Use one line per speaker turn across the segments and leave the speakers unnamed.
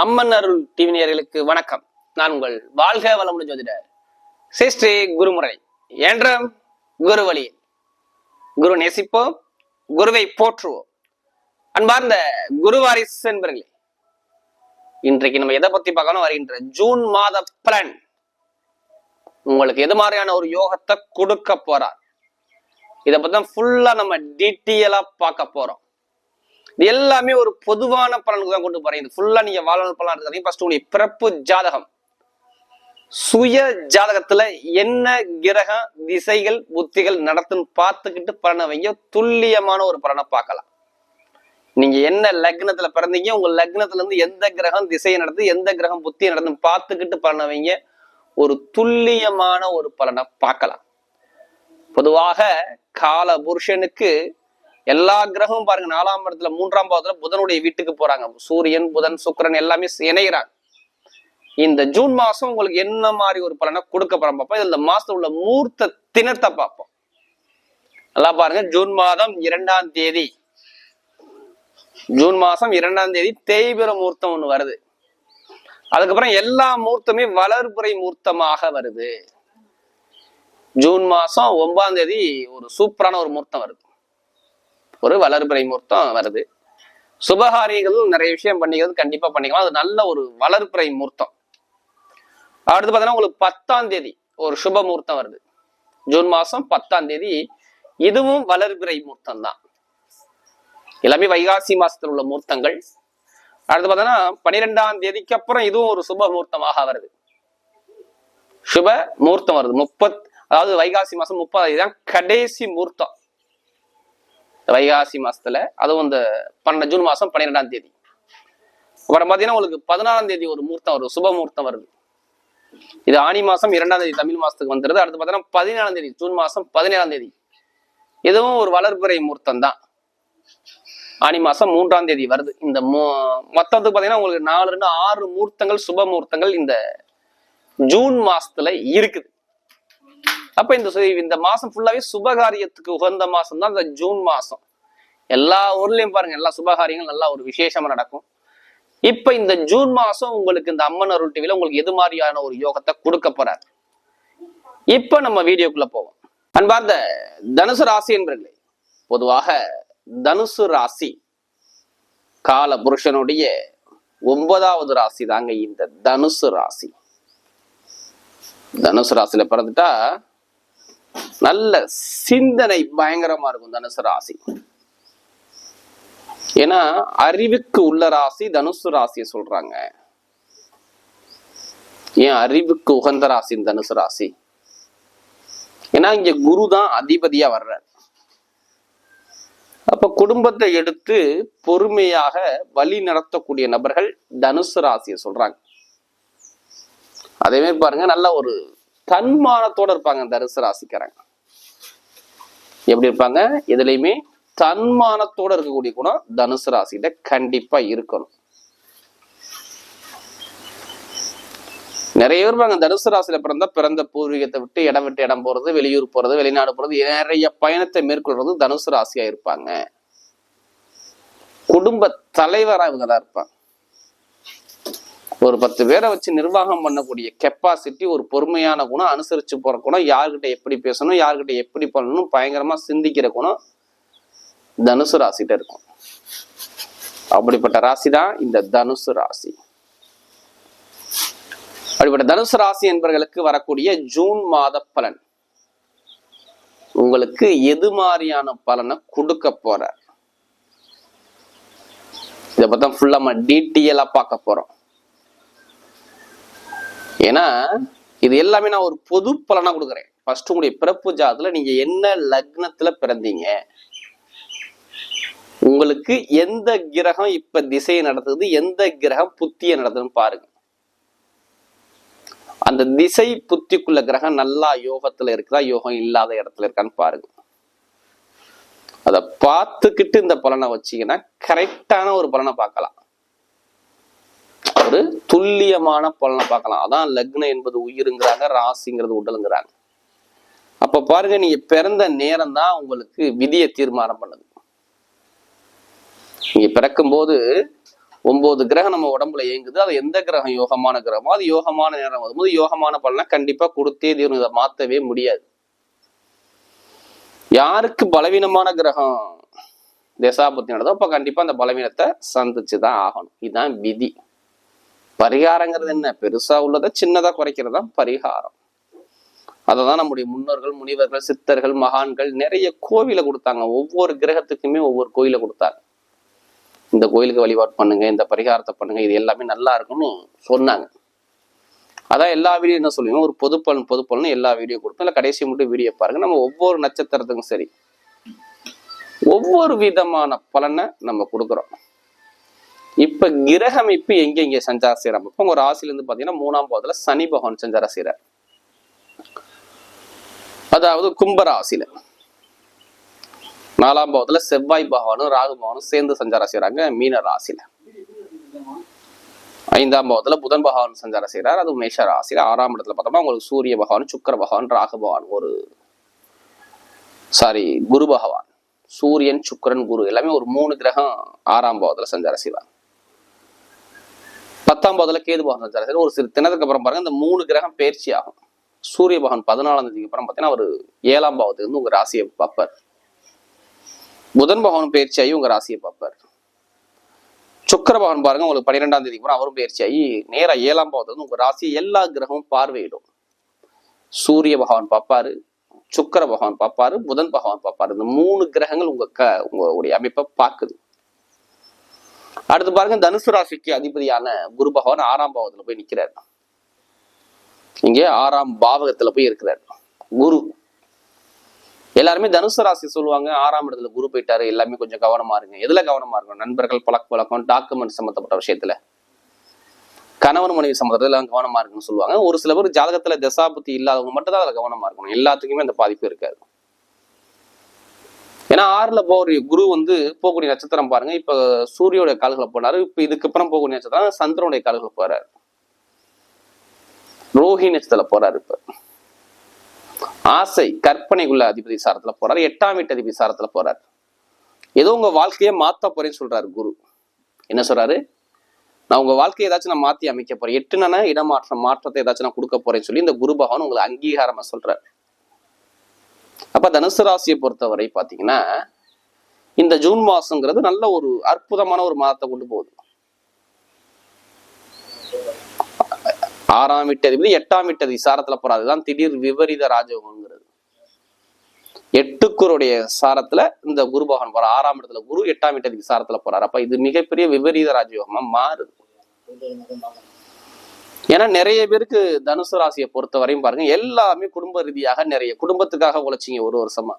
அம்மன் அருள் டிவினியர்களுக்கு வணக்கம். நான் உங்கள் வாழ்க வளமுடன் ஜோதிடர் சிஸ்ரீ குருமுறை என்றும் குரு வழி குரு நேசிப்போம் குருவை போற்றுவோம். அன்பார்ந்த குருவாரிஸ் என்பர்களே இன்றைக்கு நம்ம எதை பத்தி பார்க்கணும்? வருகின்ற ஜூன் மாத பலன். உங்களுக்கு எது மாதிரியான ஒரு யோகத்தை கொடுக்க போறார்? இதை பத்தி தான் ஃபுல்லா நம்ம டீட்டெயிலா பார்க்க போறோம். இது எல்லாமே ஒரு பொதுவான பலனுக்கு தான் கொண்டு போறேன். இது ஃபுல்லா நீங்க வாழ்நாள் பலன் இருக்காதீங்க ஃபர்ஸ்ட் உங்களுடைய பிறப்பு ஜாதகம். சுய ஜாதகத்துல என்ன கிரக திசைகள் புத்திகள் நடத்துன்னு பார்த்துக்கிட்டு பலனை வைங்க. துல்லியமான ஒரு பலனை பார்க்கலாம். நீங்க என்ன லக்னத்துல பிறந்தீங்க உங்க லக்னத்துல இருந்து எந்த கிரகம் திசையை நடந்து எந்த கிரகம் புத்தியை நடத்துன்னு பார்த்துக்கிட்டு பலனை வைங்க. ஒரு துல்லியமான ஒரு பலனை பார்க்கலாம். பொதுவாக கால புருஷனுக்கு எல்லா கிரகமும் பாருங்க நாலாம் இடத்துல மூன்றாம் பாவத்துல புதனுடைய வீட்டுக்கு போறாங்க. சூரியன் புதன் சுக்கிரன் எல்லாமே இணைகிறாங்க இந்த ஜூன் மாசம் உங்களுக்கு என்ன மாதிரி ஒரு பலனை கொடுக்க போறோம் பார்ப்போம் இந்த மாசத்துல உள்ள மூர்த்த தினத்தை பார்ப்போம் நல்லா பாருங்க ஜூன் மாதம் இரண்டாம் தேதி. ஜூன் மாசம் இரண்டாம் தேதி தேய்பிர மூர்த்தம் ஒண்ணு வருது. அதுக்கப்புறம் எல்லா மூர்த்தமே வளர்புறை மூர்த்தமாக வருது. ஜூன் மாசம் ஒன்பதாம் தேதி ஒரு சூப்பரான ஒரு மூர்த்தம் வருது. ஒரு வளர்பிறை மூர்த்தம் வருது. சுபகாரியங்கள் நிறைய விஷயம் பண்ணிக்கிறது கண்டிப்பா பண்ணிக்கலாம். அது நல்ல ஒரு வளர்பிறை முகூர்த்தம் அடுத்து பார்த்தீங்கன்னா உங்களுக்கு பத்தாம் தேதி ஒரு சுப முகூர்த்தம் வருது. ஜூன் மாசம் பத்தாம் தேதி இதுவும் வளர்பிறை மூர்த்தம் தான் எல்லாமே வைகாசி மாசத்தில் உள்ள மூர்த்தங்கள். அடுத்து பார்த்தோன்னா பன்னிரெண்டாம் தேதிக்கு அப்புறம் இதுவும் ஒரு சுப முகூர்த்தமாக வருது. சுப முகூர்த்தம் வருது. முப்பத் அதாவது வைகாசி மாசம் முப்பதாம் தேதி தான் கடைசி மூர்த்தம். வைகாசி மாசத்துல அதுவும் இந்த பன்னெண்டு ஜூன் மாசம் பன்னிரெண்டாம் தேதி. அப்புறம் பாத்தீங்கன்னா உங்களுக்கு பதினாறாம் தேதி ஒரு மூர்த்தம் வருது சுப மூர்த்தம் வருது. இது ஆனி மாசம் இரண்டாம் தேதி தமிழ் மாசத்துக்கு வந்துருது. அடுத்து பாத்தீங்கன்னா பதினேழாம் தேதி ஜூன் மாசம் பதினேழாம் தேதி. இதுவும் ஒரு வளர்ப்புறை மூர்த்தம் தான். ஆனி மாசம் மூன்றாம் தேதி வருது. இந்த மொத்தத்துக்கு பாத்தீங்கன்னா உங்களுக்கு நாலு ரெண்டு ஆறு மூர்த்தங்கள் சுப மூர்த்தங்கள் இந்த ஜூன் மாசத்துல இருக்குது. அப்ப இந்த இந்த மாசம் ஃபுல்லாவே சுபகாரியத்துக்கு உகந்த மாசம் தான் இந்த ஜூன் மாசம். எல்லா ஊர்லயும் பாருங்க எல்லா சுபகாரியங்கள் நல்லா ஒரு விசேஷமா நடக்கும். இப்ப இந்த ஜூன் மாசம் உங்களுக்கு இந்த அம்மன் அருள் டிவில உங்களுக்கு எது மாதிரியான ஒரு யோகத்தை கொடுக்க போறாரு? இப்ப நம்ம வீடியோக்குள்ள போவோம். அன்பார்ந்த தனுசு ராசி என்பர்களே பொதுவாக தனுசு ராசி கால புருஷனுடைய ஒன்பதாவது ராசி தாங்க இந்த தனுசு ராசி. தனுசு ராசியில பிறந்துட்டா நல்ல சிந்தனை பயங்கரமா இருக்கும் தனுசு ராசி. ஏன்னா அறிவுக்கு உள்ள ராசி தனுசு ராசியை சொல்றாங்க. ஏன் அறிவுக்கு உகந்த ராசி தனுசு ராசி? ஏன்னா இங்க குரு தான் அதிபதியா வர்றார். அப்ப குடும்பத்தை எடுத்து பொறுமையாக வழி நடத்தக்கூடிய நபர்கள் தனுசு ராசியை சொல்றாங்க. அதே மாதிரி பாருங்க நல்ல ஒரு தன்மானத்தோட இருப்பாங்க தனுசு ராசிக்காரங்க. எப்படி இருப்பாங்க? எதுலையுமே தன்மானத்தோட இருக்கக்கூடிய குணம் தனுசு ராசியில கண்டிப்பா இருக்கணும். நிறைய பேர் பாருங்க தனுசு ராசியில பிறந்தா பிறந்த பூர்வீகத்தை விட்டு இடம் விட்டு இடம் போறது வெளியூர் போறது வெளிநாடு போறது நிறைய பயணத்தை மேற்கொள்றது தனுசு ராசியா இருப்பாங்க. குடும்ப தலைவரா இவங்க தான் இருப்பாங்க. ஒரு பத்து பேரை வச்சு நிர்வாகம் பண்ணக்கூடிய கெப்பாசிட்டி ஒரு பொறுமையான குணம் அனுசரிச்சு போற குணம் யார்கிட்ட எப்படி பேசணும் யார்கிட்ட எப்படி பண்ணணும் பயங்கரமா சிந்திக்கிற குணம் தனுசு ராசிட்ட இருக்கும். அப்படிப்பட்ட ராசி தான் இந்த தனுசு ராசி. அப்படிப்பட்ட தனுசு ராசி என்பவர்களுக்கு வரக்கூடிய ஜூன் மாத பலன். உங்களுக்கு எது மாதிரியான பலனை கொடுக்க போற இதை பார்த்தா ஃபுல்லா நம்ம டீட்டெயிலா பார்க்க போறோம். ஏன்னா இது எல்லாமே நான் ஒரு பொது பலனா கொடுக்குறேன். ஃபர்ஸ்ட் உங்களுடைய பிறப்பு ஜாதத்துல நீங்க என்ன லக்னத்துல பிறந்தீங்க? உங்களுக்கு எந்த கிரகம் இப்ப திசையை நடத்துது எந்த கிரகம் புத்தியை நடத்துதுன்னு பாருங்க. அந்த திசை புத்திக்குள்ள கிரகம் நல்லா யோகத்துல இருக்குதா யோகம் இல்லாத இடத்துல இருக்கான்னு பாருங்க. அதை பார்த்துக்கிட்டு இந்த பலனை வச்சீங்கன்னா கரெக்டான ஒரு பலனை பார்க்கலாம். ஒரு துல்லியமான பலனை பார்க்கலாம். அதான் லக்னம் என்பது உயிருங்கிறாங்க ராசிங்கிறது உடலுங்கிறாங்க. அப்ப பாருங்க நீங்க பிறந்த நேரம் தான் உங்களுக்கு விதியை தீர்மானம் பண்ணுது. நீங்க பிறக்கும்போது ஒன்பது கிரகம் நம்ம உடம்புல இயங்குது. அது எந்த கிரகம்? யோகமான கிரகமோ? அது யோகமான நேரம். வரும்போது யோகமான பலனை கண்டிப்பா கொடுத்தே தீரும். இதை மாத்தவே முடியாது. யாருக்கு பலவீனமான கிரகம்? தசாபத்தி நடந்தோ அப்ப கண்டிப்பா அந்த பலவீனத்தை சந்திச்சுதான் ஆகணும். இதுதான் விதி. பரிகாரங்கிறது என்ன? பெருசா உள்ளதை சின்னதா குறைக்கிறது தான் பரிகாரம். அததான் நம்முடைய முன்னோர்கள் முனிவர்கள் சித்தர்கள் மகான்கள் நிறைய கோவிலை கொடுத்தாங்க. ஒவ்வொரு கிரகத்துக்குமே ஒவ்வொரு கோயிலை கொடுத்தாங்க. இந்த கோயிலுக்கு வழிபாடு பண்ணுங்க இந்த பரிகாரத்தை பண்ணுங்க இது எல்லாமே நல்லா இருக்கும்னு சொன்னாங்க. அதான் எல்லா வீடியோ என்ன சொல்லுவீங்க? ஒரு பொதுப்பலன் பொதுப்பலன் எல்லா வீடியோ கொடுப்போம் இல்லை கடைசி மட்டும் வீடியோ பாருங்க. நம்ம ஒவ்வொரு நட்சத்திரத்துக்கும் சரி ஒவ்வொரு விதமான பலனை நம்ம கொடுக்குறோம். இப்ப கிரக அமைப்பு எங்க எங்க சஞ்சார செய்யறோம் இப்போ உங்க ராசில இருந்து பாத்தீங்கன்னா மூணாம் பாவத்துல சனி பகவான் சஞ்சார செய்யறார் அதாவது கும்பராசியில். நாலாம் பாவத்துல செவ்வாய் பகவானும் ராகு பகவானும் சேர்ந்து சஞ்சாரம் செய்யறாங்க மீன ராசியில. ஐந்தாம் பாவத்துல புதன் பகவான் சஞ்சாரம் செய்யறார் அது மேஷ ராசியில. ஆறாம் இடத்துல பார்த்தோம்னா உங்களுக்கு சூரிய பகவான் சுக்கர பகவான் ராகு பகவான் ஒரு சாரி குரு பகவான். சூரியன் சுக்கிரன் குரு எல்லாமே ஒரு மூணு கிரகம் ஆறாம் பாவத்துல சஞ்சாரம் செய்வாங்க. பத்தாம் பாவத்துல கேது பகவான் சஞ்சாரம் செய்வார் ஒரு சிறு தினத்துக்கு அப்புறம் பாருங்க இந்த மூணு கிரகம் பயிற்சி ஆகும். சூரிய பகவான் பதினாலாம் தேதிக்கு அப்புறம் பார்த்தீங்கன்னா அவர் ஏழாம் பாவத்துக்கு வந்து உங்க ராசியை பார்ப்பார். புதன் பகவான் பயிற்சியாகி உங்க ராசியை பார்ப்பார். சுக்கர பகவான் பாருங்க உங்களுக்கு பன்னிரெண்டாம் தேதி கூட அவரும் பயிற்சியாகி நேரா ஏழாம் பாவத்துல வந்து உங்க ராசியை எல்லா கிரகமும் பார்வையிடும். சூரிய பகவான் பார்ப்பாரு சுக்கர பகவான் பார்ப்பாரு புதன் பகவான் பார்ப்பாரு. இந்த மூணு கிரகங்கள் உங்க க உங்களுடைய அமைப்பை பார்க்குது. அடுத்து பாருங்க தனுசு ராசிக்கு அதிபதியான குரு பகவான் ஆறாம் பாவத்துல போய் நிக்கிறார். இங்கே ஆறாம் பாவகத்துல போய் இருக்கிறார். குரு எல்லாருமே தனுசு ராசி சொல்லுவாங்க. ஆறாம் இடத்துல குரு போயிட்டாரு. எல்லாமே கொஞ்சம் கவனமா இருங்க. எதுல கவனமா இருக்கும் நண்பர்கள் பழக்க வழக்கம் டாக்குமெண்ட் சம்மந்தப்பட்ட விஷயத்துல. கணவன் மனைவி சம்மந்தத்துல எல்லாம் கவனமா இருக்குன்னு சொல்லுவாங்க. ஒரு சில பேர் ஜாதகத்துல தசாபுத்தி இல்லாதவங்க மட்டும் தான் அதுல கவனமா இருக்கணும். எல்லாத்துக்குமே அந்த பாதிப்பு இருக்காது. ஏன்னா ஆறுல போற குரு வந்து போகக்கூடிய நட்சத்திரம் பாருங்க. இப்ப சூரியோட கால்களை போனாரு. இப்ப இதுக்கப்புறம் போகக்கூடிய நட்சத்திரம் சந்திரனுடைய கால்களை போறாரு. ரோஹி நட்சத்திரத்துல போறாரு இப்ப. ஆசை கற்பனைக்குள்ள அதிபதி சாரத்துல போறாரு. எட்டாம் வீட்டு அதிபதி சாரத்துல போறாரு. ஏதோ உங்க வாழ்க்கையை மாத்த போறேன்னு சொல்றாரு குரு. என்ன சொல்றாரு? நான் உங்க வாழ்க்கையை ஏதாச்சும் நான் மாத்தி அமைக்க போறேன். எட்டுனா இடமாற்றம் மாற்றத்தை ஏதாச்சும் நான் கொடுக்க போறேன்னு சொல்லி இந்த குரு பகவான் உங்களை அங்கீகாரமா சொல்றாரு. அப்ப தனுசு ராசியை பொறுத்தவரை பாத்தீங்கன்னா இந்த ஜூன் மாசங்கிறது நல்ல ஒரு அற்புதமான ஒரு மாதத்தை கொண்டு போகுது. ஆறாம் வீட்டு அதிபதி எட்டாம் வீட்டு அதிபதி சாரத்துல தான் அதுதான் திடீர் விபரீத ராஜயோகம்ங்கிறது. எட்டுக்குருடைய சாரத்துல இந்த குரு பகவான் போற ஆறாம் இடத்துல குரு எட்டாம் வீட்டு அதிபதி சாரத்துல போறாரு. அப்ப இது மிகப்பெரிய விபரீத ராஜயோகமா மாறுது. ஏன்னா நிறைய பேருக்கு தனுசு ராசியை பொறுத்த வரையும் பாருங்க எல்லாமே குடும்ப ரீதியாக நிறைய குடும்பத்துக்காக உழைச்சிங்க ஒரு வருஷமா.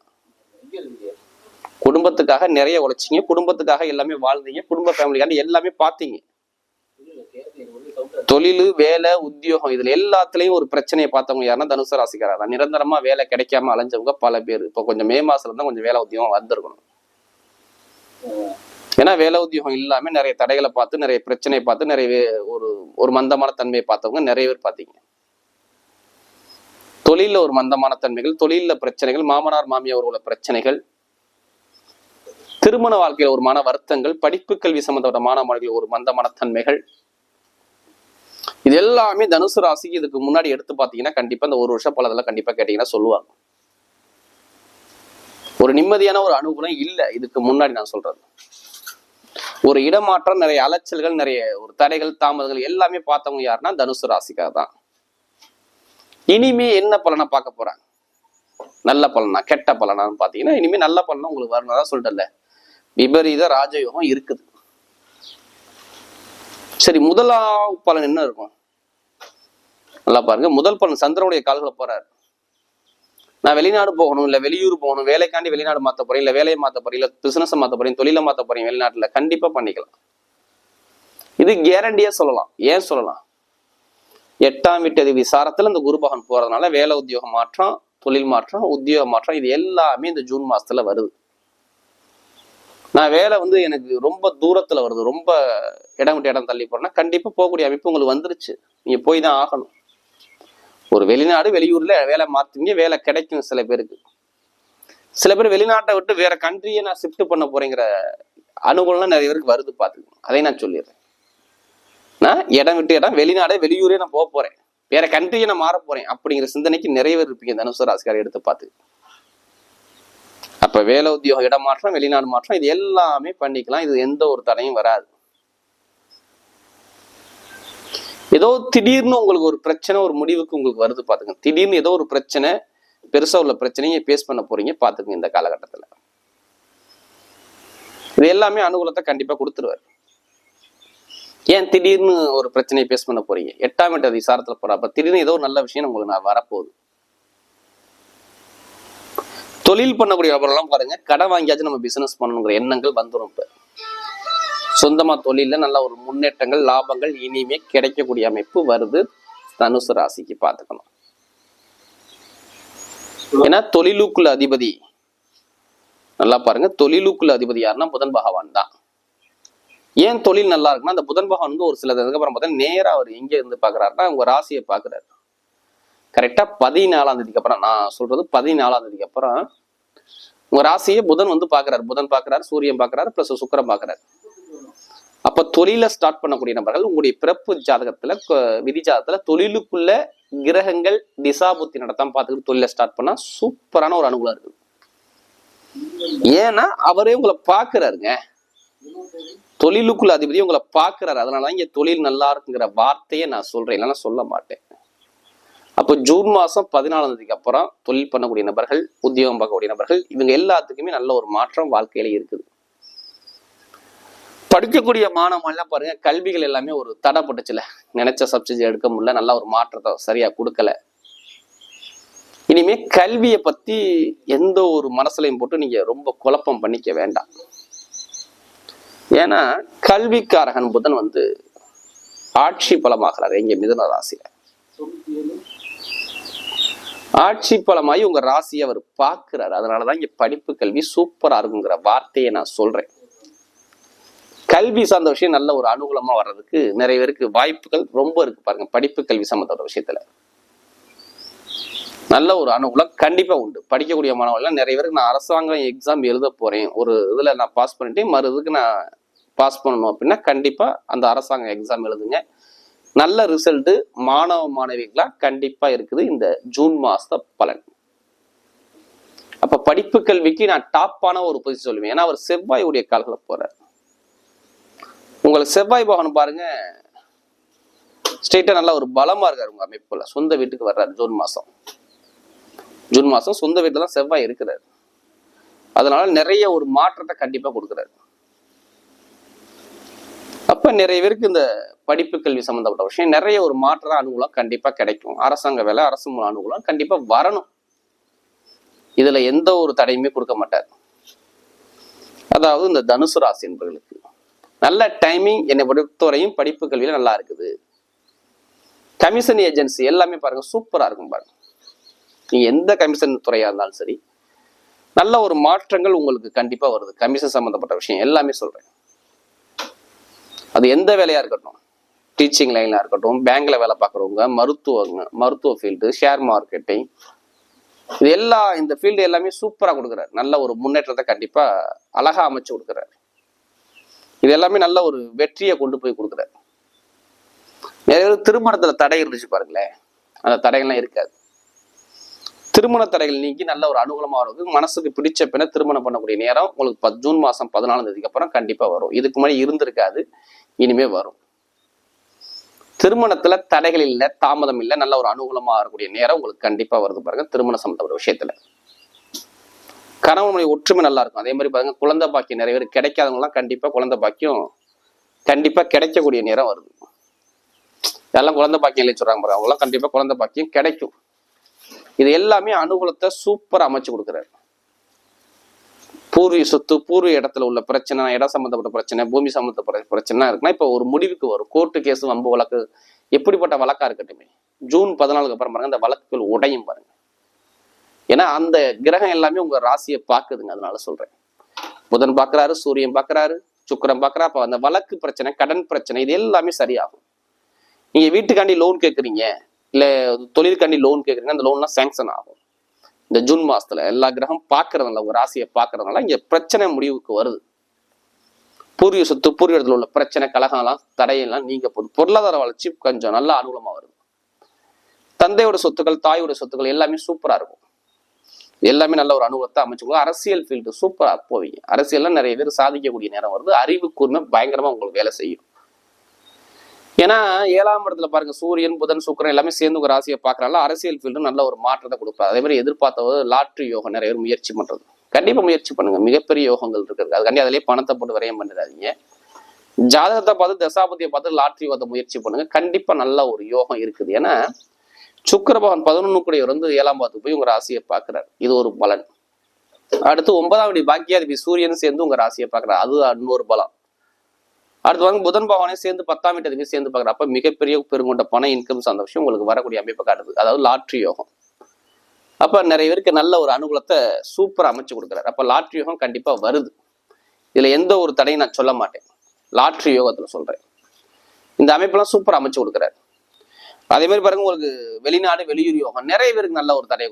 குடும்பத்துக்காக நிறைய உழைச்சிங்க குடும்பத்துக்காக எல்லாமே வாழ்ந்தீங்க குடும்ப ஃபேமிலிக்காக எல்லாமே பார்த்தீங்க தொழில் வேலை உத்தியோகம் இதுல எல்லாத்துலயும் ஒரு பிரச்சனையை பார்த்தவங்க யாருன்னா தனுசு ராசிக்காரா தான். நிரந்தரமா வேலை கிடைக்காம அலைஞ்சவங்க பல பேர். இப்போ கொஞ்சம் மே மாசத்துல தான் கொஞ்சம் வேலை உத்தியோகம் வந்திருக்கணும். ஏன்னா வேலை உத்தியோகம் இல்லாம நிறைய தடைகளை பார்த்து நிறைய பிரச்சனையை பார்த்து நிறைய ஒரு ஒரு மந்தமான தன்மையை பார்த்தவங்க நிறைய பேர் பார்த்தீங்க. தொழில ஒரு மந்தமான தன்மைகள் தொழில பிரச்சனைகள் மாமனார் மாமியார் உள்ள பிரச்சனைகள் திருமண வாழ்க்கையில ஒரு மன வருத்தங்கள் படிப்பு கல்வி சம்பந்தப்பட்ட மாணவர்கள் ஒரு மந்தமான தன்மைகள் இது எல்லாமே தனுசு ராசிக்கு இதுக்கு முன்னாடி எடுத்து பார்த்தீங்கன்னா கண்டிப்பா இந்த ஒரு வருஷம் பலதெல்லாம் கண்டிப்பா கேட்டிங்கன்னா சொல்லுவாங்க. ஒரு நிம்மதியான ஒரு அனுகூலம் இல்லை இதுக்கு முன்னாடி நான் சொல்றது. ஒரு இடமாற்றம் நிறைய அலைச்சல்கள் நிறைய ஒரு தடைகள் தாமதங்கள் எல்லாமே பார்த்தவங்க யாருன்னா தனுசு ராசிக்காக தான். இனிமே என்ன பலனை பார்க்க போறாங்க? நல்ல பலனா கெட்ட பலனான்னு பாத்தீங்கன்னா இனிமே நல்ல பலனா உங்களுக்கு வரணும் தான் சொல்லிட்டல விபரீத ராஜயோகம் இருக்குது. சரி முதலா பலன் என்ன இருக்கும்? நல்லா பாருங்க. முதல் பலன் சந்திரனுடைய கால்களை போறாரு. நான் வெளிநாடு போகணும் இல்ல வெளியூர் போகணும் வேலைக்காண்டி வெளிநாடு மாத்த போறேன் இல்ல வேலையை மாத்த போறேன் இல்ல பிசினஸ் மாத்த போறேன் தொழிலை மாத்த போறேன் வெளிநாட்டுல கண்டிப்பா பண்ணிக்கலாம். இது கேரண்டியா சொல்லலாம். ஏன் சொல்லலாம்? எட்டாம் வீட்டு விசாரத்துல இந்த குருபகன் போறதுனால வேலை உத்தியோக மாற்றம் தொழில் மாற்றம் உத்தியோக மாற்றம் இது எல்லாமே இந்த ஜூன் மாசத்துல வருது. நான் வேலை வந்து எனக்கு ரொம்ப தூரத்துல வருது ரொம்ப இடம் விட்டு இடம் தள்ளி போறோம்னா கண்டிப்பா போகக்கூடிய அமைப்பு உங்களுக்கு வந்துருச்சு. நீங்க போய் தான் ஆகணும். ஒரு வெளிநாடு வெளியூர்ல வேலை மாத்துவீங்க வேலை கிடைக்கும் சில பேருக்கு. சில பேர் வெளிநாட்டை விட்டு வேற கண்ட்ரியை நான் ஷிஃப்ட் பண்ண போறேங்கிற அனுகூலம் நிறைய பேருக்கு வருது பாத்துக்கணும் அதை நான் சொல்லிடுறேன். நான் இடம் விட்டு இடம் வெளிநாடே வெளியூரே நான் போக போறேன். வேற கண்ட்ரியை நான் மாற போறேன் அப்படிங்கிற சிந்தனைக்கு நிறைய பேர் இருப்பீங்க தனுசு ராசிக்காரை எடுத்து பார்த்து. அப்ப வேலை உத்தியோகம் இடம் மாற்றம் வெளிநாடு மாற்றம் இது எல்லாமே பண்ணிக்கலாம். இது எந்த ஒரு தடையும் வராது. ஏதோ திடீர்னு உங்களுக்கு ஒரு பிரச்சனை ஒரு முடிவுக்கு உங்களுக்கு வருது பார்த்துங்க திடீர்னு ஏதோ ஒரு பிரச்சனை பெருசா உள்ள பிரச்சனையை பேஸ் பண்ண போறீங்க பார்த்துக்கங்க இந்த காலகட்டத்துல. இது எல்லாமே அனுகூலத்தை கண்டிப்பா கொடுத்துருவார். ஏன் திடீர்னு ஒரு பிரச்சனையை பேஸ் பண்ண போறீங்க? எட்டாம் எட்டு அதிசாரத்துல போற திடீர்னு ஏதோ ஒரு நல்ல விஷயம் உங்களுக்கு நான் வரப்போகுது. தொழில் பண்ணக்கூடிய நபரெல்லாம் பாருங்க கடன் வாங்கியாச்சும் நம்ம பிசினஸ் பண்ணணுங்கிற எண்ணங்கள் வந்துடும் இப்போ. சொந்தமா தொழில நல்ல ஒரு முன்னேற்றங்கள் லாபங்கள் இனிமே கிடைக்கக்கூடிய அமைப்பு வருது. தனுசு ராசிக்கு பார்த்துக்கணும். ஏன்னா தொழிலுக்குள்ள அதிபதி நல்லா பாருங்க தொழிலுக்குள்ள அதிபதி யாருன்னா புதன் பகவான் தான். ஏன் தொழில் நல்லா இருக்குன்னா அந்த புதன் பகவான் வந்து ஒரு சில அதுக்கப்புறம் பார்த்தா நேரா அவர் எங்க இருந்து பாக்குறாருன்னா உங்க ராசியை பாக்குறாரு கரெக்டா பதினாலாம் தேதிக்கு அப்புறம் நான் சொல்றது பதினாலாம் தேதிக்கு அப்புறம் உங்க ராசியை புதன் வந்து பாக்குறாரு புதன் பாக்குறாரு சூரியன் பாக்குறாரு பிளஸ் சுக்கரம் பாக்குறாரு அப்ப தொழிலை ஸ்டார்ட் பண்ணக்கூடிய நபர்கள் உங்களுடைய பிறப்பு ஜாதகத்துல விதி ஜாதகத்துல தொழிலுக்குள்ள கிரகங்கள் திசாபுத்தி நடத்தாம பார்த்துக்கிட்டு தொழிலை ஸ்டார்ட் பண்ணா சூப்பரான ஒரு அனுகூலம் இருக்குது ஏன்னா அவரே உங்களை பாக்குறாருங்க தொழிலுக்குள்ள அதிபதி உங்களை பாக்குறாரு அதனாலதான் இங்க தொழில் நல்லா இருக்குங்கிற வார்த்தையை நான் சொல்றேன். இல்லைன்னா சொல்ல மாட்டேன். அப்போ ஜூன் மாசம் பதினாலாம் தேதிக்கு அப்புறம் தொழில் பண்ணக்கூடிய நபர்கள் உத்தியோகம் பார்க்கக்கூடிய நபர்கள் இவங்க எல்லாத்துக்குமே நல்ல ஒரு மாற்றம் வாழ்க்கையில இருக்குது. படிக்கக்கூடிய மாணவன்லாம் பாருங்க கல்விகள் எல்லாமே ஒரு தடைப்பட்டுச்சுல நினைச்ச சப்சிடி எடுக்க முடியல நல்ல ஒரு மாற்றத்தை சரியா கொடுக்கல. இனிமே கல்வியை பத்தி எந்த ஒரு மனசுலையும் போட்டு நீங்க ரொம்ப குழப்பம் பண்ணிக்க வேண்டாம். ஏன்னா கல்விக்காரகன் புதன் வந்து ஆட்சி பலமாகிறார் எங்க மிதுன ராசியில. ஆட்சி பலமாயி உங்க ராசியை அவர் பார்க்கிறார். அதனாலதான் இங்க படிப்பு கல்வி சூப்பரா இருக்குங்கிற வார்த்தையை நான் சொல்றேன். கல்வி சார்ந்த விஷயம் நல்ல ஒரு அனுகூலமா வர்றதுக்கு நிறைய பேருக்கு வாய்ப்புகள் ரொம்ப இருக்கு பாருங்க. படிப்பு கல்வி சம்பந்தப்பட்ட விஷயத்துல. நல்ல ஒரு அனுகூலம் கண்டிப்பா உண்டு. படிக்கக்கூடிய மாணவர்கள் நிறைய பேருக்கு நான் அரசாங்கம் எக்ஸாம் எழுத போறேன். ஒரு இதுல நான் பாஸ் பண்ணிட்டு மறு இதுக்கு நான் பாஸ் பண்ணணும் அப்படின்னா கண்டிப்பா அந்த அரசாங்க எக்ஸாம் எழுதுங்க. நல்ல ரிசல்ட் மாணவ மாணவிகளா கண்டிப்பா இருக்குது இந்த ஜூன் மாச பலன். அப்ப படிப்பு கல்விக்கு நான் டாப்பான ஒரு பொசிஷன் சொல்லுவேன். ஏன்னா அவர் செவ்வாயுடைய கால்களை போறார். உங்களுக்கு செவ்வாய் பகவான் பாருங்க. ஸ்ட்ரெயிட்டாக நல்லா ஒரு பலமா இருக்காரு உங்க அமைப்புல. சொந்த வீட்டுக்கு வர்றாரு ஜூன் மாசம். ஜூன் மாசம் சொந்த வீட்டில் தான் செவ்வாய் இருக்கிறாரு. அதனால நிறைய ஒரு மாற்றத்தை கண்டிப்பா கொடுக்குறாரு. அப்ப நிறைய பேருக்கு இந்த படிப்பு கல்வி சம்பந்தப்பட்ட விஷயம் நிறைய ஒரு மாற்ற அனுகூலம் கண்டிப்பா கிடைக்கும். அரசாங்க வேலை அரசு மூலம் அனுகூலம் கண்டிப்பா வரணும். இதுல எந்த ஒரு தடையுமே கொடுக்க மாட்டார். அதாவது இந்த தனுசு ராசி என்பவர்களுக்கு. நல்ல டைமிங் என்னை பொறுத்தவரையும் படிப்பு கல்வியில் நல்லா இருக்குது. கமிஷன் ஏஜென்சி எல்லாமே பாருங்க சூப்பராக இருக்கும் பாருங்க. நீங்கள் எந்த கமிஷன் துறையாக இருந்தாலும் சரி நல்ல ஒரு மாற்றங்கள் உங்களுக்கு கண்டிப்பாக வருது. கமிஷன் சம்மந்தப்பட்ட விஷயம் எல்லாமே சொல்கிறேன் அது எந்த வேலையாக இருக்கட்டும் டீச்சிங் லைனாக இருக்கட்டும் பேங்க்ல வேலை பார்க்குறவங்க மருத்துவங்க மருத்துவ ஃபீல்டு ஷேர் மார்க்கெட்டிங் இது எல்லா இந்த ஃபீல்டு எல்லாமே சூப்பராக கொடுக்குறாரு. நல்ல ஒரு முன்னேற்றத்தை கண்டிப்பாக அழகாக அமைச்சு கொடுக்குறாரு. இது எல்லாமே நல்ல ஒரு வெற்றியை கொண்டு போய் கொடுக்குறாரு நிறைய பேர் திருமணத்துல தடை இருந்துச்சு பாருங்களேன். அந்த தடைகள்லாம் இருக்காது. திருமண தடைகள் நீக்கி நல்ல ஒரு அனுகூலமா வரும் மனசுக்கு பிடிச்ச பின்ன திருமணம் பண்ணக்கூடிய நேரம் உங்களுக்கு பத் ஜூன் மாசம் பதினாலாம் தேதிக்கு அப்புறம் கண்டிப்பா வரும். இதுக்கு முன்னாடி இருந்திருக்காது இனிமே வரும். திருமணத்துல தடைகள் இல்லை தாமதம் இல்லை நல்ல ஒரு அனுகூலமா வரக்கூடிய நேரம் உங்களுக்கு கண்டிப்பா வருது பாருங்க திருமண சம்பந்தப்பட்ட விஷயத்துல. கணவன் மனைவி ஒற்றுமை நல்லா இருக்கும் அதே மாதிரி பாருங்க குழந்தை பாக்கியம் நிறைய பேர் கிடைக்காதவங்கலாம் கண்டிப்பாக கண்டிப்பா குழந்தை பாக்கியம் கண்டிப்பா கிடைக்கக்கூடிய நேரம் வருது. இதெல்லாம் குழந்தை பாக்கியம் இல்லை சொல்றாங்க பாருங்க அவங்களாம் கண்டிப்பா குழந்தை பாக்கியம் கிடைக்கும். இது எல்லாமே அனுகூலத்தை சூப்பர் அமைச்சு கொடுக்குறாரு. பூர்வீக சொத்து பூர்வீக இடத்துல உள்ள பிரச்சனை இடம் சம்பந்தப்பட்ட பிரச்சனை பூமி சம்பந்தப்பட்ட பிரச்சனை இருக்குன்னா இப்போ ஒரு முடிவுக்கு வரும். கோர்ட்டு கேஸ் வம்பு வழக்கு எப்படிப்பட்ட வழக்கா இருக்கட்டுமே. ஜூன் பதினாலுக்கு அப்புறம் பாருங்க அந்த வழக்குகள் உடையும் பாருங்க. ஏன்னா அந்த கிரகம் எல்லாமே உங்க ராசியை பாக்குதுங்க அதனால சொல்றேன். புதன் பாக்குறாரு சூரியன் பாக்குறாரு சுக்கரம் பாக்குறா அப்ப அந்த வழக்கு பிரச்சனை கடன் பிரச்சனை இது எல்லாமே சரியாகும். நீங்க வீட்டுக்காண்டி லோன் கேட்குறீங்க இல்ல தொழிற்காண்டி லோன் கேக்குறீங்க அந்த லோன்லாம் சேங்ஷன் ஆகும். இந்த ஜூன் மாசத்துல எல்லா கிரகம் பாக்குறதுனால உங்க ராசியை பாக்குறதுனால இங்க பிரச்சனை முடிவுக்கு வருது. பூர்வீக சொத்து பூர்வீகத்தில் உள்ள பிரச்சனை கலகம்லாம் தடையெல்லாம் நீங்க போகுது பொருளாதார வளர்ச்சி கொஞ்சம் நல்ல அனுகூலமா வருது. தந்தையோட சொத்துக்கள் தாயோட சொத்துக்கள் எல்லாமே சூப்பரா இருக்கும். எல்லாமே நல்ல ஒரு அனுபவத்தை அமைச்சுக்கணும் அரசியல் ஃபீல்டு சூப்பராக போவீங்க. அரசியல்லாம் நிறைய பேர் சாதிக்கக்கூடிய நேரம் வருது. அறிவு கூர்மை பயங்கரமா உங்களுக்கு வேலை செய்யும். ஏன்னா ஏழாம் இடத்துல பாருங்க சூரியன் புதன் சுக்கரன் எல்லாமே சேர்ந்து ஒரு ராசியை பார்க்கறால அரசியல் ஃபீல்டு நல்ல ஒரு மாற்றத்தை கொடுப்பாரு. அதே மாதிரி எதிர்பார்த்தவது லாட்ரி யோகம் நிறைய பேர் முயற்சி பண்றது. கண்டிப்பா முயற்சி பண்ணுங்க. மிகப்பெரிய யோகங்கள் இருக்குது அதுக்காண்டி அதிலேயே பணத்தை போட்டு விரயம் பண்ணிடாதீங்க. ஜாதகத்தை பார்த்து தசாபதியை பார்த்து லாட்ரி யோகத்தை முயற்சி பண்ணுங்க. கண்டிப்பா நல்ல ஒரு யோகம் இருக்குது. ஏன்னா சுக்கரபவன் பதினொன்று பதினொன்னு கூடியவர் வந்து ஏழாம் பாத்து போய் உங்க ராசியை பார்க்கிறார். இது ஒரு பலன். அடுத்து ஒன்பதாம் அடி பாக்கியாதிபதி சூரியன் சேர்ந்து உங்க ராசியை பார்க்கிறார். அது இன்னொரு பலம். அடுத்து வந்து புதன் பகவானே சேர்ந்து பத்தாம் வீட்டு சேர்ந்து பார்க்குற அப்போ மிகப்பெரிய பெருங்கொண்ட பண இன்கம் சார்ந்த விஷயம் உங்களுக்கு வரக்கூடிய அமைப்பை காட்டுது. அதாவது லாட்ரி யோகம். அப்ப நிறைய பேருக்கு நல்ல ஒரு அனுகூலத்தை சூப்பரா அமைச்சு கொடுக்குறாரு. அப்ப லாட்ரி யோகம் கண்டிப்பா வருது. இதுல எந்த ஒரு தடையும் நான் சொல்ல மாட்டேன். லாட்ரி யோகத்துல சொல்றேன். இந்த அமைப்பெல்லாம் சூப்பராக அமைச்சு கொடுக்குறாரு. அதே மாதிரி பாருங்க உங்களுக்கு வெளிநாடு வெளியூர் யோகம். நிறைய பேருக்கு நல்ல ஒரு தடை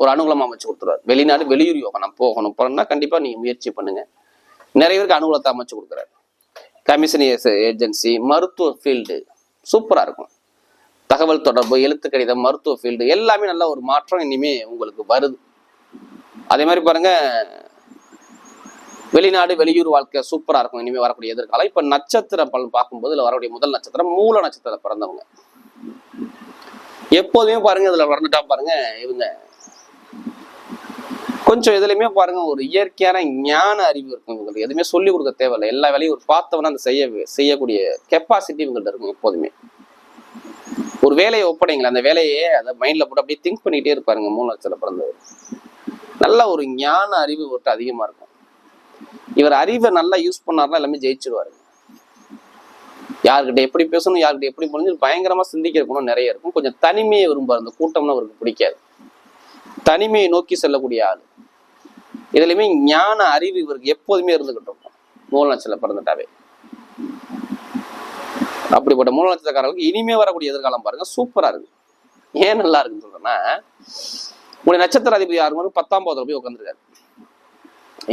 ஒரு அனுகூலமா அமைச்சு கொடுத்துருவாரு. வெளிநாடு வெளியூர் யோகம் நான் போகணும். போனா கண்டிப்பா நீங்க முயற்சி பண்ணுங்க. நிறைய பேருக்கு அனுகூலத்தை அமைச்சு கொடுக்குறாரு. கமிஷன் ஏஜென்சி மருத்துவ ஃபீல்டு சூப்பரா இருக்கும். தகவல் தொடர்பு எழுத்து கடிதம் மருத்துவ ஃபீல்டு எல்லாமே நல்ல ஒரு மாற்றம் இனிமே உங்களுக்கு வருது. அதே மாதிரி பாருங்க வெளிநாடு வெளியூர் வாழ்க்கை சூப்பரா இருக்கும். இனிமே வரக்கூடிய எதிர்காலம். இப்ப நட்சத்திர பலன் பார்க்கும்போது இதுல வரக்கூடிய முதல் நட்சத்திரம் மூல நட்சத்திரம் பிறந்தவங்க. எப்போதுமே பாருங்க இதுல வரந்துட்டா பாருங்க இவங்க. கொஞ்சம் எதுலையுமே பாருங்க ஒரு இயற்கையான ஞான அறிவு இருக்கும் இவங்களுக்கு. எதுவுமே சொல்லி கொடுக்க தேவையில்லை. எல்லா வேலையும் ஒரு பார்த்தவனா அந்த செய்ய செய்யக்கூடிய கெப்பாசிட்டி இவங்கள்ட்ட இருக்கும் எப்போதுமே. ஒரு வேலையை ஒப்படைங்களா அந்த வேலையை அதை மைண்ட்ல போட்டு அப்படியே திங்க் பண்ணிட்டே இருப்பாருங்க மூணு லட்சத்துல பிறந்தவர். நல்ல ஒரு ஞான அறிவு ஒட்டு அதிகமா இருக்கும். இவர் அறிவை நல்லா யூஸ் பண்ணாருன்னா எல்லாமே ஜெயிச்சிருவாரு யார்கிட்ட எப்படி பேசணும் யார்கிட்ட எப்படி முடிஞ்சு பயங்கரமா சிந்திக்கிற குணம் நிறைய இருக்கும். கொஞ்சம் தனிமையை விரும்பாரு அந்த கூட்டம்னு அவருக்கு பிடிக்காது. தனிமையை நோக்கி செல்லக்கூடிய ஆள். இதுலயுமே ஞான அறிவு இவருக்கு எப்போதுமே இருந்துகிட்டு இருக்கும். மூல நட்சத்திரம் பிறந்துட்டாவே. அப்படிப்பட்ட மூல நட்சத்திரக்காரர்களுக்கு இனிமே வரக்கூடிய எதிர்காலம் பாருங்க சூப்பரா இருக்கு. ஏன் நல்லா இருக்குன்னு சொல்றேன்னா உங்களுடைய நட்சத்திர அதிபதி யாரு வந்து பத்தாம் பாவத்துல போய் உட்காந்துருக்காரு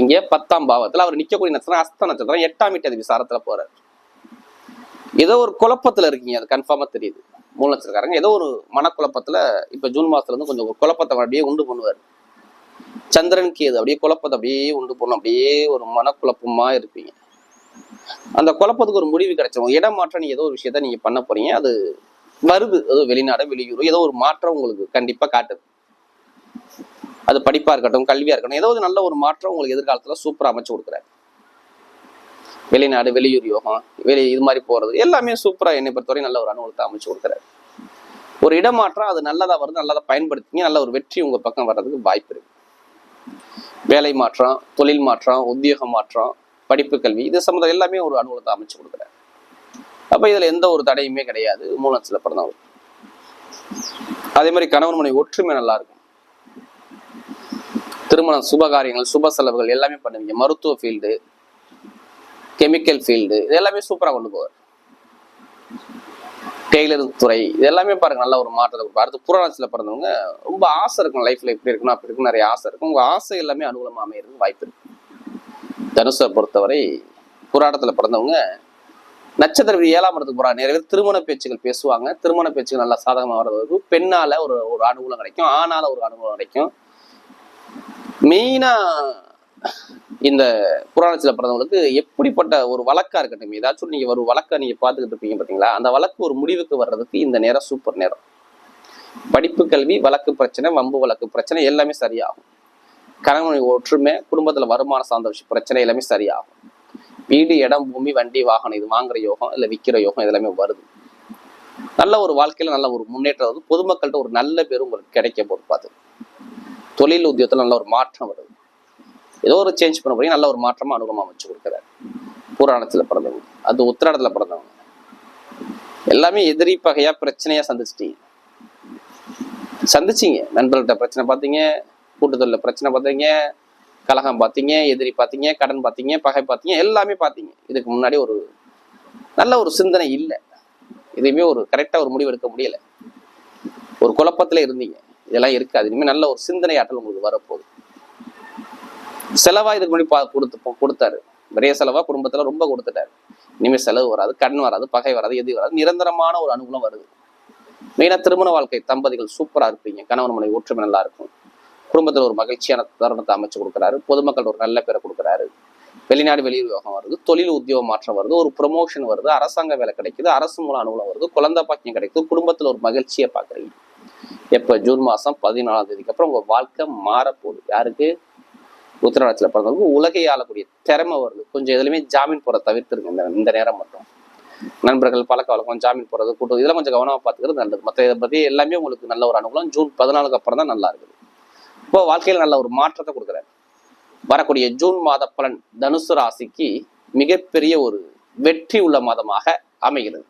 இங்கே பத்தாம் பாவத்துல அவர் நிக்கக்கூடிய நட்சத்திரம் அஸ்த நட்சத்திரம். எட்டாம் வீட்டு அதிபதி சாரத்துல போறாரு. ஏதோ ஒரு குழப்பத்தில் இருக்கீங்க. அது கன்ஃபார்மாக தெரியுது. மூணு நட்சத்திரக்காரங்க ஏதோ ஒரு மனக்குழப்பத்தில் இப்போ ஜூன் மாதத்துலேருந்து கொஞ்சம் ஒரு குழப்பத்தை அப்படியே உண்டு பண்ணுவார். சந்திரன் கேது அப்படியே குழப்பத்தை அப்படியே உண்டு பண்ணும். அப்படியே ஒரு மனக்குழப்பமாக இருப்பீங்க. அந்த குழப்பத்துக்கு ஒரு முடிவு கிடைச்சவங்க இடம் மாற்றம் நீங்கள் ஏதோ ஒரு விஷயத்த நீங்கள் பண்ண போகிறீங்க அது வருது. ஏதோ வெளிநாடு வெளியூர் ஏதோ ஒரு மாற்றம் உங்களுக்கு கண்டிப்பாக காட்டுது. அது படிப்பாக இருக்கட்டும் கல்வியாக இருக்கட்டும் ஏதோ ஒரு நல்ல ஒரு மாற்றம் உங்களுக்கு எதிர்காலத்தில் சூப்பராக அமைச்சு கொடுக்குறாரு. வெளிநாடு வெளியூர் யோகம் வெளி இது மாதிரி போறது எல்லாமே சூப்பரா என்னை பொறுத்தவரை நல்ல ஒரு அனுபவத்தை அமைச்சு கொடுக்குறாரு. ஒரு இடமாற்றம் அது நல்லதா வருது நல்லதா பயன்படுத்திங்க நல்ல ஒரு வெற்றி உங்க பக்கம் வர்றதுக்கு வாய்ப்பு இருக்கு. வேலை மாற்றம் தொழில் மாற்றம் உத்தியோக மாற்றம் படிப்பு கல்வி இது சம்மந்தம் எல்லாமே ஒரு அனுகூலத்தை அமைச்சு கொடுக்குறாரு. அப்ப இதுல எந்த ஒரு தடையுமே கிடையாது மூலத்தில் பிறந்தவர் அதே மாதிரி கணவன் மனைவி ஒற்றுமை நல்லா இருக்கும். திருமணம் சுப காரியங்கள் சுப செலவுகள் எல்லாமே பண்ணுவீங்க. மருத்துவ ஃபீல்டு கெமிக்கல் ஃபீல்டு இது எல்லாமே சூப்பரா கொண்டு போவார். டெய்லரிங் துறை இது எல்லாமே பாருங்க நல்ல ஒரு மாற்றத்தை கொடுப்பார். அடுத்து புராணத்துல பிறந்தவங்க ரொம்ப ஆசை இருக்கும் லைஃப்ல இப்படி இருக்கணும் அப்படி இருக்கும் நிறைய ஆசை இருக்கும். உங்க ஆசை எல்லாமே அனுகூலமாக அமையிறதுக்கு வாய்ப்பு இருக்கு. தனுசை பொறுத்தவரை புராணத்தில் பிறந்தவங்க நட்சத்திர ஏழாம் இடத்துக்கு போறாங்க. நிறைய பேர் திருமண பேச்சுகள் பேசுவாங்க. திருமண பேச்சுகள் நல்லா சாதகமா வர்றதுக்கு பெண்ணால ஒரு ஒரு அனுகூலம் கிடைக்கும். ஆணால ஒரு அனுகூலம் கிடைக்கும். மெயினா இந்த புராணத்தில் பிறந்தவங்களுக்கு எப்படிப்பட்ட ஒரு வழக்கா இருக்கட்டும் ஏதாச்சும் நீங்க ஒரு வழக்கை நீங்க பார்த்துக்கிட்டு இருப்பீங்க பாத்தீங்களா? அந்த வழக்கு ஒரு முடிவுக்கு வர்றதுக்கு இந்த நேரம் சூப்பர் நேரம். படிப்பு கல்வி வழக்கு பிரச்சனை வம்பு வழக்கு பிரச்சனை எல்லாமே சரியாகும். கணவன் ஒற்றுமை குடும்பத்துல வருமான சார்ந்த விஷயம் பிரச்சனை எல்லாமே சரியாகும். வீடு இடம் பூமி வண்டி வாகனம் இது வாங்குற யோகம் இல்ல விற்கிற யோகம் இது எல்லாமே வருது. நல்ல ஒரு வாழ்க்கையில நல்ல ஒரு முன்னேற்றம் வருது. பொதுமக்கள்கிட்ட ஒரு நல்ல பேர் உங்களுக்கு கிடைக்க போது பார்த்து தொழில் உத்தியோகத்துல நல்ல ஒரு மாற்றம் வருது. ஏதோ ஒரு சேஞ்ச் பண்ண போறீங்க. நல்ல ஒரு மாற்றமா அனுபவமா அமைச்சு கொடுக்குறாரு. புராணத்துல பிறந்தவங்க. அது உத்திராடத்துல பிறந்தவங்க. எல்லாமே எதிரி பகையா பிரச்சனையா சந்திச்சிட்டீங்க. சந்திச்சீங்க. நண்பர்கள்ட்ட பிரச்சனை பார்த்தீங்க கூட்டத்தொழில பிரச்சனை பார்த்தீங்க கலகம் பார்த்தீங்க எதிரி பார்த்தீங்க கடன் பார்த்தீங்க பகை பார்த்தீங்க எல்லாமே பார்த்தீங்க. இதுக்கு முன்னாடி ஒரு நல்ல ஒரு சிந்தனை இல்லை. எதையுமே ஒரு கரெக்டா ஒரு முடிவு எடுக்க முடியல. ஒரு குழப்பத்துல இருந்தீங்க. இதெல்லாம் இருக்காது இனிமேல் நல்ல ஒரு சிந்தனை ஆற்றல் உங்களுக்கு வரப்போகுது. செலவா இதுக்கு முன்னாடி பா- கொடுத்து கொடுத்தாரு. நிறைய செலவா குடும்பத்துல ரொம்ப கொடுத்துட்டாரு. இனிமே செலவு வராது கண் வராது பகை வராது எது வராது நிரந்தரமான ஒரு அனுகூலம் வருது. மெயினா திருமண வாழ்க்கை தம்பதிகள் சூப்பரா இருப்பீங்க. கணவன் மனைவி ஒற்றுமை நல்லா இருக்கும். குடும்பத்துல ஒரு மகிழ்ச்சியான தருணத்தை அமைச்சு கொடுக்குறாரு. பொதுமக்கள் ஒரு நல்ல பேரை கொடுக்குறாரு. வெளிநாடு வெளியூர் யோகம் வருது தொழில் உத்தியோக மாற்றம் வருது ஒரு ப்ரொமோஷன் வருது அரசாங்க வேலை கிடைக்குது அரசு மூலம் அனுகூலம் வருது குழந்தை பாக்கியம் கிடைக்குது குடும்பத்துல ஒரு மகிழ்ச்சியை பாக்குறீங்க எப்ப? ஜூன் மாசம் பதினாலாம் தேதிக்கு அப்புறம் உங்க வாழ்க்கை மாறப்போகுது. யாருக்கு? உத்தரவாதத்தில் பிறந்தவங்க உலகை ஆளக்கூடிய திறமை வருது கொஞ்சம் எதுலையுமே ஜாமீன் போற தவிர்த்துருங்க. இந்த இந்த நேரம் மட்டும். நண்பர்கள் பழக்க வழக்கம் ஜாமீன் போறது கூட்டம் இதெல்லாம் கொஞ்சம் கவனமாக பார்த்துக்கிறது நல்லது. மற்ற இதை பற்றி எல்லாமே உங்களுக்கு நல்ல ஒரு அனுகூலம். ஜூன் பதினாலுக்கு அப்புறம் தான் நல்லா இருக்குது. இப்போ வாழ்க்கையில் நல்ல ஒரு மாற்றத்தை கொடுக்குறாரு. வரக்கூடிய ஜூன் மாத பலன் தனுசு ராசிக்கு மிகப்பெரிய ஒரு வெற்றி உள்ள மாதமாக அமைகிறது.